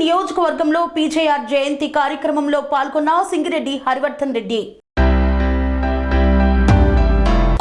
నియోజకవర్గంలో పీజేఆర్ జయంతి కార్యక్రమంలో పాల్గొన్న సింగిరెడ్డి హరివర్ధన్ రెడ్డి.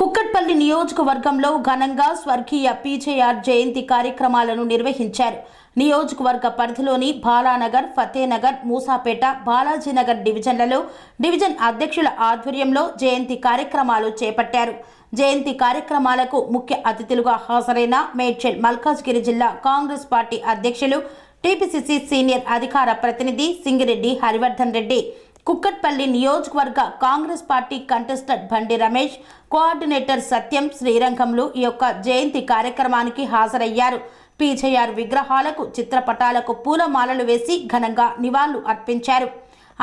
కుక్కట్పల్లి నియోజకవర్గంలో ఘనంగా స్వర్గీయ పీజేఆర్ జయంతి కార్యక్రమాలను నిర్వహించారు. నియోజకవర్గ పరిధిలోని బాలానగర్ ఫతేనగర్ మూసాపేట బాలాజీనగర్ డివిజన్లలో డివిజన్ అధ్యక్షుల ఆధ్వర్యంలో జయంతి కార్యక్రమాలు చేపట్టారు. జయంతి కార్యక్రమాలకు ముఖ్య అతిథులుగా హాజరైన మేడ్చల్ మల్కాజ్గిరి జిల్లా కాంగ్రెస్ పార్టీ అధ్యక్షులు టీపీసీసీ సీనియర్ అధికార ప్రతినిధి సింగిరెడ్డి హరివర్ధన్ రెడ్డి కుక్కట్పల్లి నియోజకవర్గ కాంగ్రెస్ పార్టీ కంటెస్టెడ్ బండి రమేష్ కోఆర్డినేటర్ సత్యం శ్రీరంగంలు ఈ యొక్క జయంతి కార్యక్రమానికి హాజరయ్యారు. పీజేఆర్ విగ్రహాలకు చిత్రపటాలకు పూలమాలలు వేసి ఘనంగా నివాళులు అర్పించారు.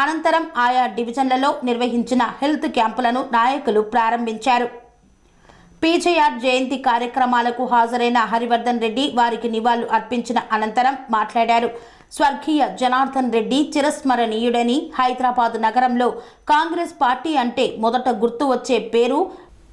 అనంతరం ఆయా డివిజన్లలో నిర్వహించిన హెల్త్ క్యాంపులను నాయకులు ప్రారంభించారు. పీజేఆర్ జయంతి కార్యక్రమాలకు హాజరైన హరివర్ధన్ రెడ్డి వారికి నివాళులు అర్పించిన అనంతరం మాట్లాడారు. స్వర్గీయ జనార్దన్ రెడ్డి చిరస్మరణీయుడని హైదరాబాద్ నగరంలో కాంగ్రెస్ పార్టీ అంటే మొదట గుర్తు వచ్చే పేరు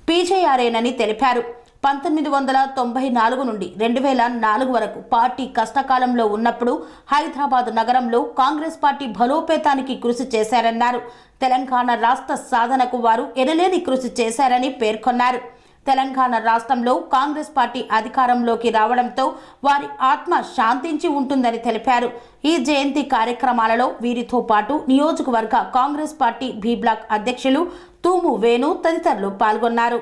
పీజేఆర్ఏనని తెలిపారు. పంతొమ్మిది వందల తొంభై నాలుగు నుండి రెండు వేల నాలుగు వరకు పార్టీ కష్టకాలంలో ఉన్నప్పుడు హైదరాబాద్ నగరంలో కాంగ్రెస్ పార్టీ బలోపేతానికి కృషి చేశారన్నారు. తెలంగాణ రాష్ట్ర సాధనకు వారు ఎనలేని కృషి చేశారని పేర్కొన్నారు. తెలంగాణ రాష్ట్రంలో కాంగ్రెస్ పార్టీ అధికారంలోకి రావడంతో వారి ఆత్మ శాంతించి ఉంటుందని తెలిపారు. ఈ జయంతి కార్యక్రమాలలో వీరితో పాటు నియోజకవర్గ కాంగ్రెస్ పార్టీ బీ బ్లాక్ అధ్యక్షులు తూము వేణు తదితరులు పాల్గొన్నారు.